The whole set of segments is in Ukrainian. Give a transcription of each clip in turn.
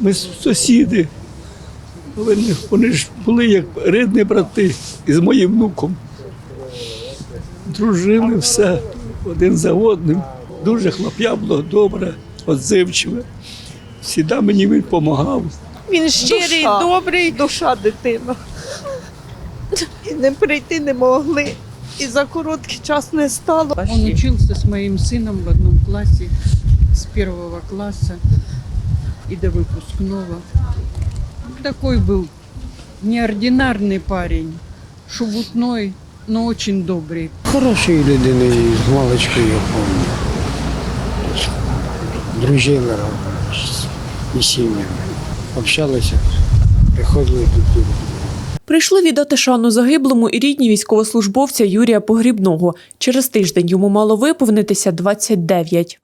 Ми сусіди, вони ж були як рідні брати із моїм внуком. Дружили все один за одним. Дуже хлоп'я було добре, отзивчиве. Всіда мені він допомагав. Він щирий, Душа. добрий. душа дитина. І не прийти не могли. І за короткий час не стало. Он учился с моим сыном в одном классе с первого класса и до выпускного. Такой был неординарный парень, шебутной, но очень добрый. Хорошої людини і з маличку я пам'ятаю. Дружили разом з- і сім'ями. общалися, приходили тут. Прийшли віддати шану загиблому і рідні військовослужбовця Юрія Погрібного. Через тиждень йому мало виповнитися 29.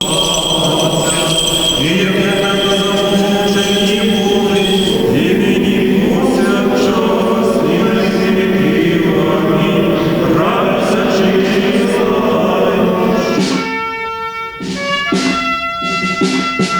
Thank you.